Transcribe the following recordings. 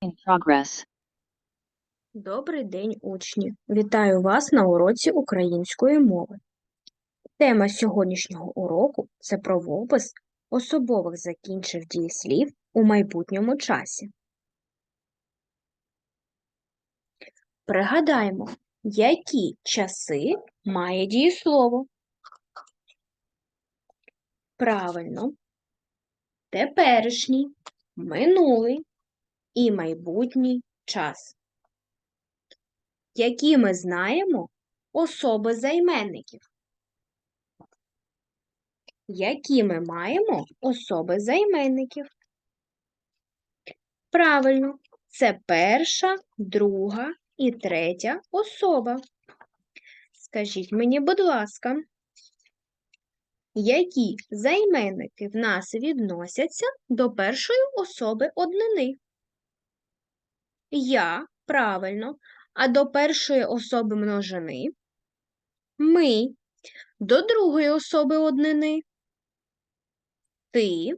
In progress. Добрий день, учні! Вітаю вас на уроці української мови. Тема сьогоднішнього уроку це правопис особових закінчив дієслів у майбутньому часі. Пригадаємо, які часи має дієслово. Правильно, теперішній, минулий і майбутній час. Які ми знаємо особи займенників? Які ми маємо особи займенників? Правильно, це перша, друга і третя особа. Скажіть мені, будь ласка, які займенники в нас відносяться до першої особи однини? Я, правильно, а до першої особи множини? Ми, до другої особи однини? Ти,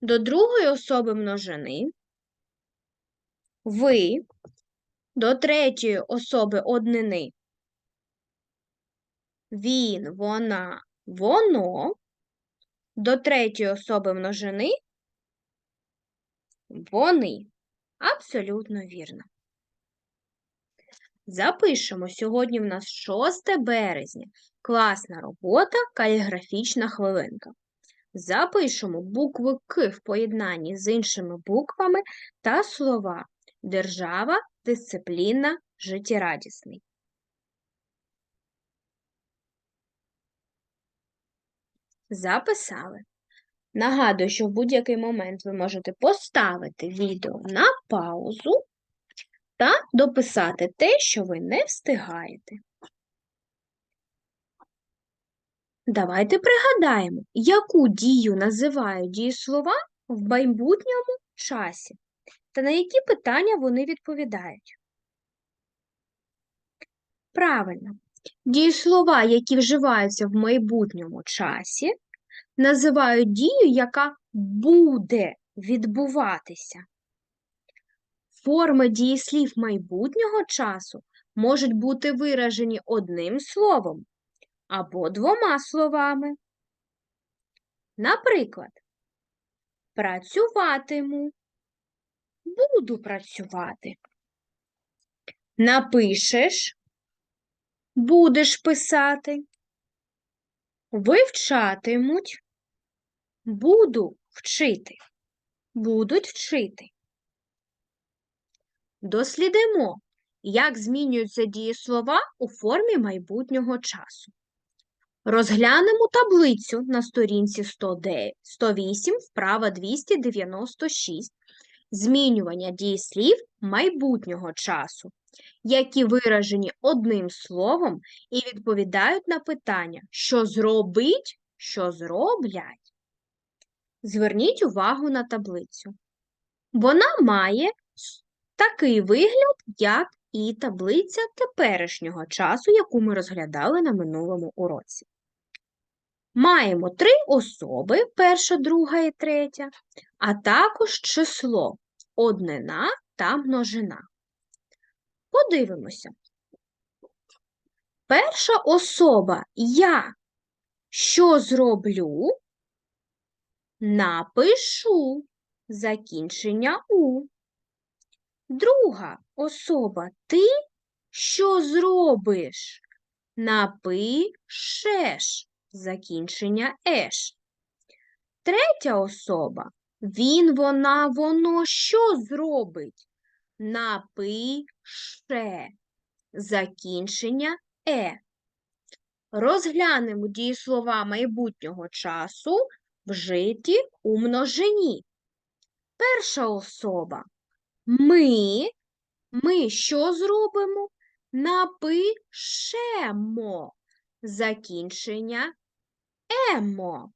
до другої особи множини? Ви, до третьої особи однини? Він, вона, воно, до третьої особи множини? Вони. Абсолютно вірно. Запишемо сьогодні в нас 6 березня. Класна робота, каліграфічна хвилинка. Запишемо букви К в поєднанні з іншими буквами та слова держава, дисципліна, життєрадісний. Записали. Нагадую, що в будь-який момент ви можете поставити відео на паузу та дописати те, що ви не встигаєте. Давайте пригадаємо, яку дію називають дієслова в майбутньому часі та на які питання вони відповідають. Правильно, дієслова, які вживаються в майбутньому часі, називають дію, яка буде відбуватися. Форми дієслів майбутнього часу можуть бути виражені одним словом або двома словами. Наприклад, працюватиму, буду працювати. Напишеш, будеш писати. Вивчатимуть, буду вчити, будуть вчити. Дослідимо, як змінюються дієслова у формі майбутнього часу. Розглянемо таблицю на сторінці 108, вправа 296, змінювання дієслів майбутнього часу, які виражені одним словом і відповідають на питання, що зробить, що зроблять. Зверніть увагу на таблицю. Вона має такий вигляд, як і таблиця теперішнього часу, яку ми розглядали на минулому уроці. Маємо три особи, перша, друга і третя, а також число однина та множина. Подивимося. Перша особа я що зроблю? Напишу закінчення у. Друга особа ти що зробиш? Напишеш закінчення еш. Третя особа він, вона, воно що зробить? Напише закінчення е. Розглянемо дієслова майбутнього часу вжиті у множині. Перша особа ми. Ми що зробимо? Напишемо закінчення емо.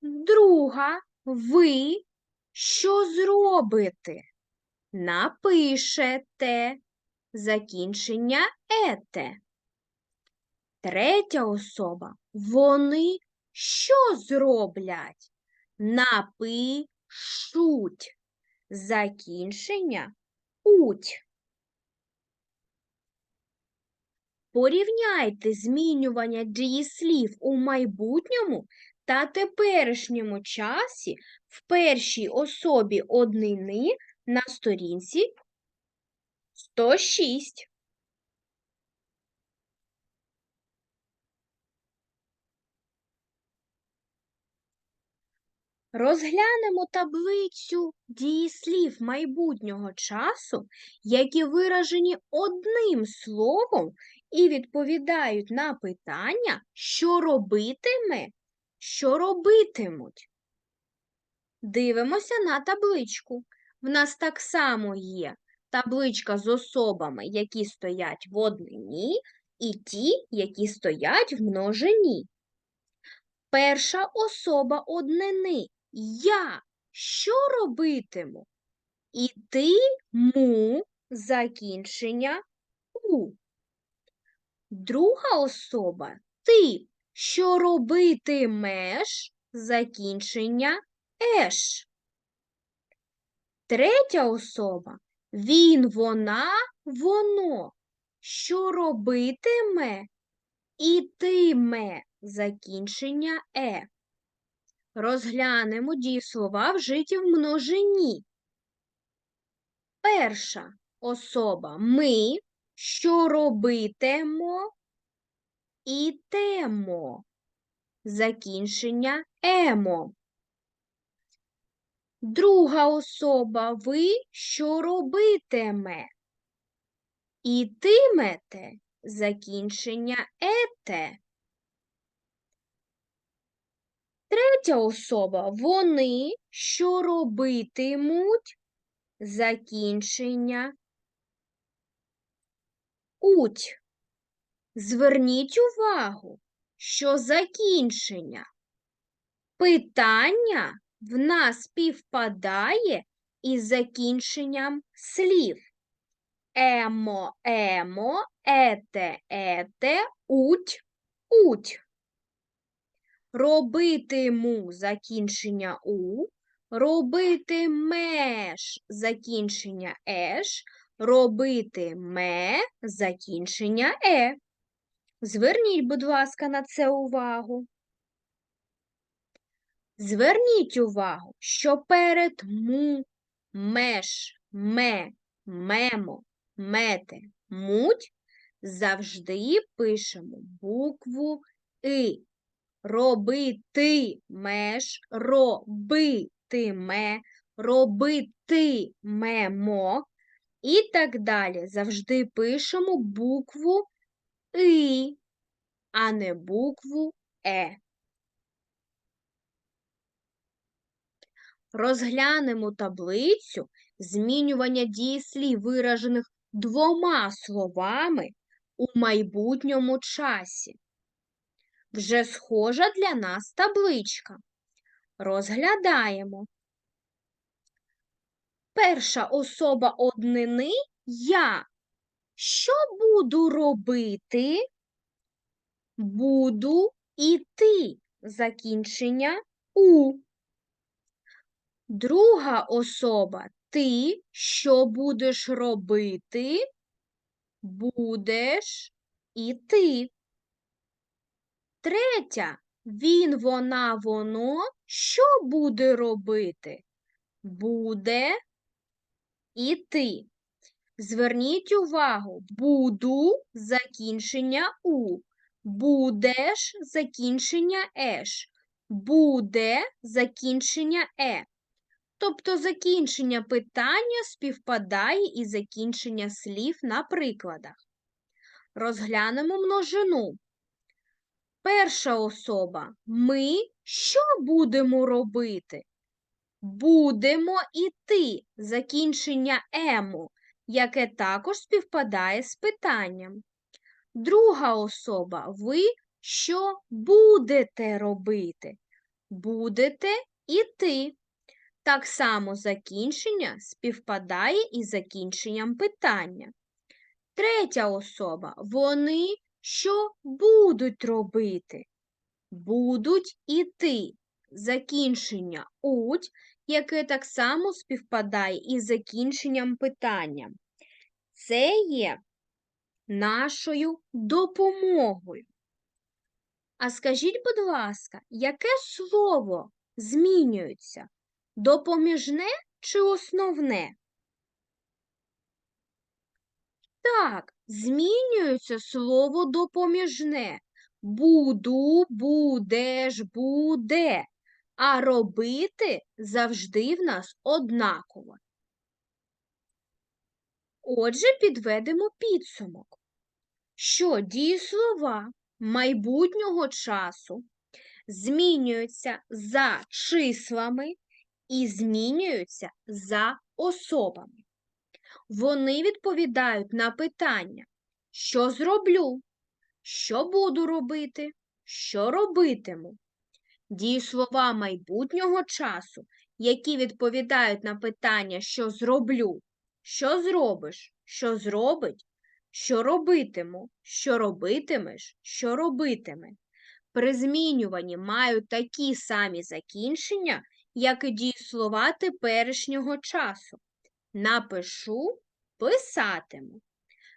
Друга ви що зробите? Напишете закінчення ете. Третя особа вони що зроблять? Напишуть закінчення уть. Порівняйте змінювання дієслів у майбутньому та теперішньому часі в першій особі однини на сторінці 106. Розглянемо таблицю дієслів майбутнього часу, які виражені одним словом і відповідають на питання, що робитиме, що робитимуть. Дивимося на табличку. В нас так само є табличка з особами, які стоять в однині, і ті, які стоять в множині. Перша особа однини я що робитиму? Ітиму закінчення у. Друга особа ти що робитимеш закінчення еш. Третя особа він, вона, воно. Що робитиме? Ітиме закінчення е. Розглянемо дієслова вжиті в множині. Перша особа ми, що робитимо, ітемо. Закінчення емо. Друга особа ви, що робитиме. Ітимете закінчення ете. Третя особа вони, що робитимуть закінчення уть. Зверніть увагу, що закінчення питання в нас співпадає із закінченням слів. Емо, емо, ете, ете, уть, уть. Робитиму закінчення у, робитимеш закінчення еш, робитиме закінчення е. Зверніть, будь ласка, на це увагу. Зверніть увагу, що перед му, меш, ме, мемо, мете, муть завжди пишемо букву И. Робитимеш, робитиме, робитимемо і так далі. Завжди пишемо букву И, а не букву Е. Розглянемо таблицю змінювання дієслів, виражених двома словами у майбутньому часі. Вже схожа для нас табличка. Розглядаємо. Перша особа однини я. Що буду робити? Буду іти. Закінчення у. Друга особа ти що будеш робити? Будеш іти. Третя він, вона, воно що буде робити? Буде іти. Зверніть увагу, буду закінчення у, будеш закінчення еш, буде закінчення е. Тобто закінчення питання співпадає із закінчення слів на прикладах. Розглянемо множину. Перша особа ми що будемо робити? Будемо іти закінчення ему, яке також співпадає з питанням. Друга особа ви що будете робити? Будете іти. Так само закінчення співпадає із закінченням питання. Третя особа вони що будуть робити? Будуть іти. Закінчення уть, яке так само співпадає із закінченням питання. Це є нашою допомогою. А скажіть, будь ласка, яке слово змінюється? Допоміжне чи основне? Так, змінюється слово допоміжне. Буду, будеш, буде. А робити завжди в нас однаково. Отже, підведемо підсумок, що дієслова майбутнього часу змінюються за числами і змінюються за особами. Вони відповідають на питання, що зроблю, що буду робити, що робитиму. Дієслова майбутнього часу, які відповідають на питання, що зроблю, що зробиш, що зробить, що робитиму, що робитимеш, що робитиме. При змінюванні мають такі самі закінчення, як і дієслова теперішнього часу. Напишу, писатиму.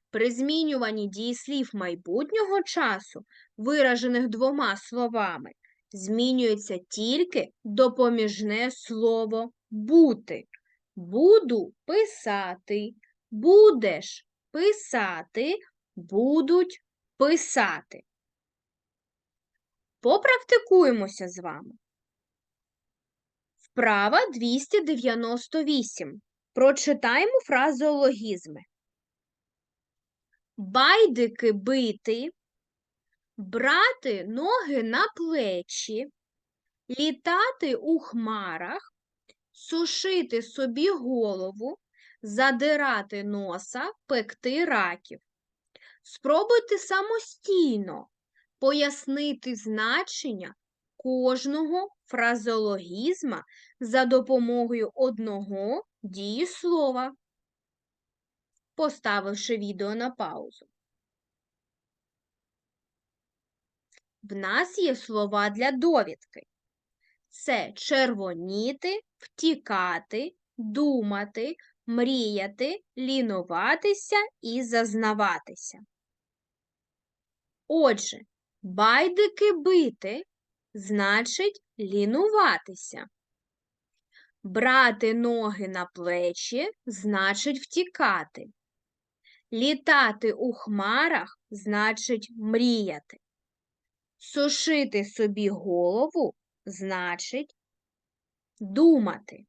При змінюванні дієслів майбутнього часу, виражених двома словами, змінюється тільки допоміжне слово бути. Буду писати, будеш писати, будуть писати. Попрактикуємося з вами. Вправа 298. Прочитаємо фразеологізми. Байдики бити, брати ноги на плечі, літати у хмарах, сушити собі голову, задирати носа, пекти раків. Спробуйте самостійно пояснити значення кожного фразеологізма за допомогою одного дієслова, поставивши відео на паузу. В нас є слова для довідки. Це червоніти, втікати, думати, мріяти, лінуватися і зазнаватися. Отже, байдики бити значить лінуватися. Брати ноги на плечі значить втікати. Літати у хмарах значить мріяти. Сушити собі голову значить думати.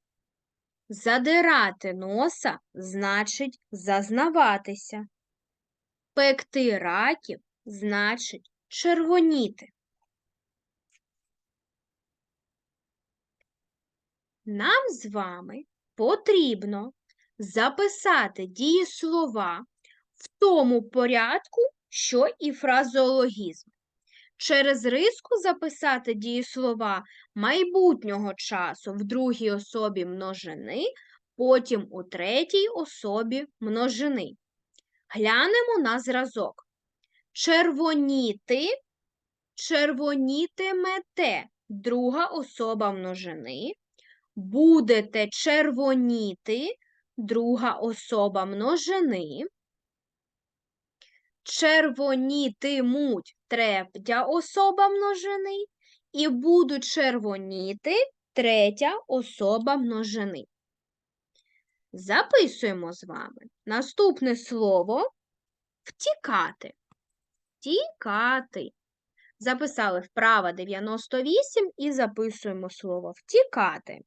Задирати носа значить зазнаватися. Пекти раків значить червоніти. Нам з вами потрібно записати дієслова в тому порядку, що і фразеологізм. Через риску записати дієслова майбутнього часу в другій особі множини, потім у третій особі множини. Глянемо на зразок. Червоніти, червонітимете, друга особа множини. Будете червоніти, друга особа множини. Червонітимуть третя особа множини. І будуть червоніти третя особа множини. Записуємо з вами наступне слово втікати. Втікати. Записали вправо 98 і записуємо слово втікати.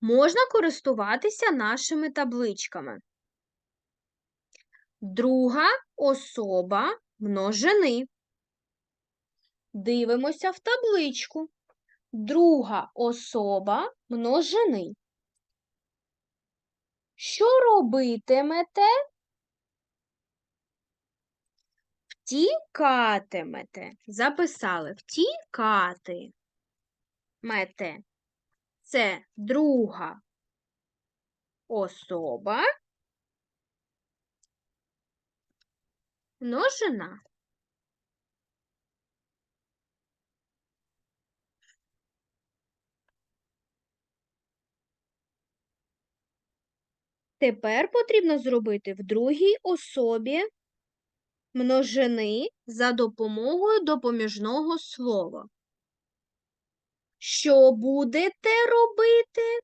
Можна користуватися нашими табличками. Друга особа множини. Дивимося в табличку. Друга особа множини. Що робитимете? Втікатимете. Записали втікати. Мете це друга особа множина. Тепер потрібно зробити в другій особі множини за допомогою допоміжного слова. Що будете робити?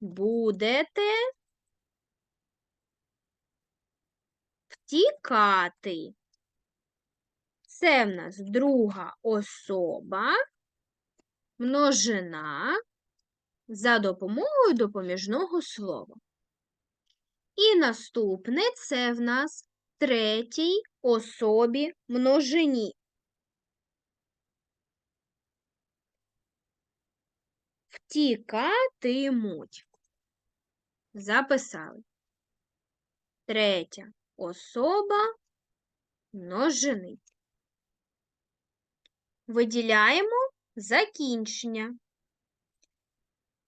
Будете втікати. Це в нас друга особа, множина за допомогою допоміжного слова. І наступне це в нас третій особі множині. Втікатимуть. Записали. Третя особа множини. Виділяємо закінчення.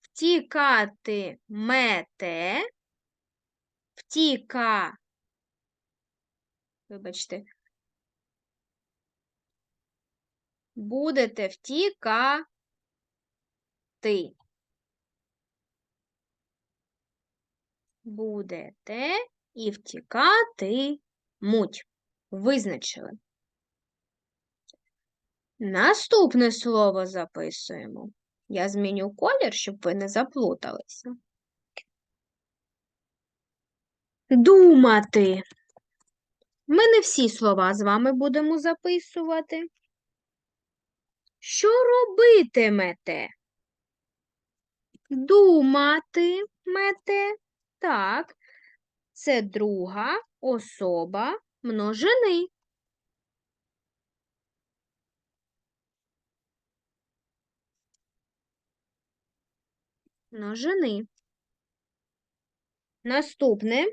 Втікати мете, втіка, вибачте, будете втікати. Будете і втікати муть. Визначили. Наступне слово записуємо. Я зміню колір, щоб ви не заплуталися. Думати. Ми не всі слова з вами будемо записувати. Що робитимете? Думатимете. Так, це друга особа множини. Множини. Наступне.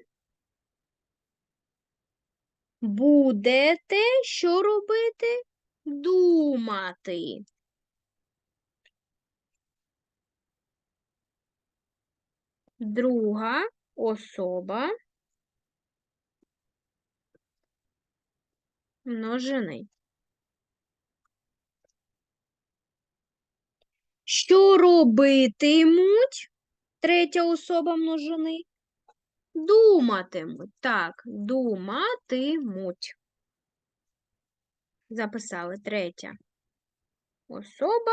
Будете що робити? Думати. Друга особа множини. Що робитимуть третя особа множини? Думатимуть. Так, думатимуть. Записали третя особа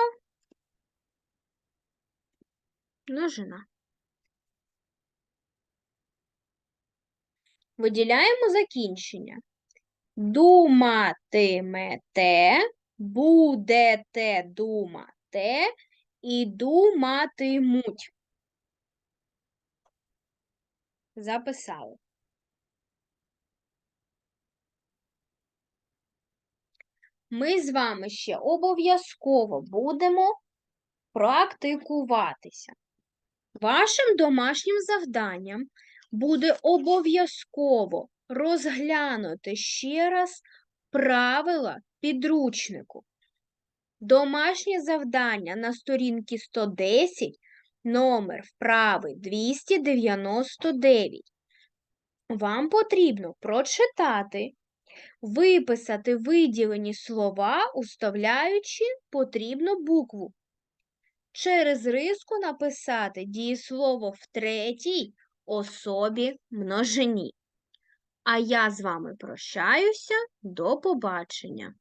множина. Виділяємо закінчення. Думатимете, будете думати і думатимуть. Записали. Ми з вами ще обов'язково будемо практикуватися. Вашим домашнім завданням буде обов'язково розглянути ще раз правила підручнику. Домашнє завдання на сторінці 110, номер вправи 299. Вам потрібно прочитати, виписати виділені слова, уставляючи потрібну букву. Через риску написати дієслово в третій особі множині. А я з вами прощаюся. До побачення!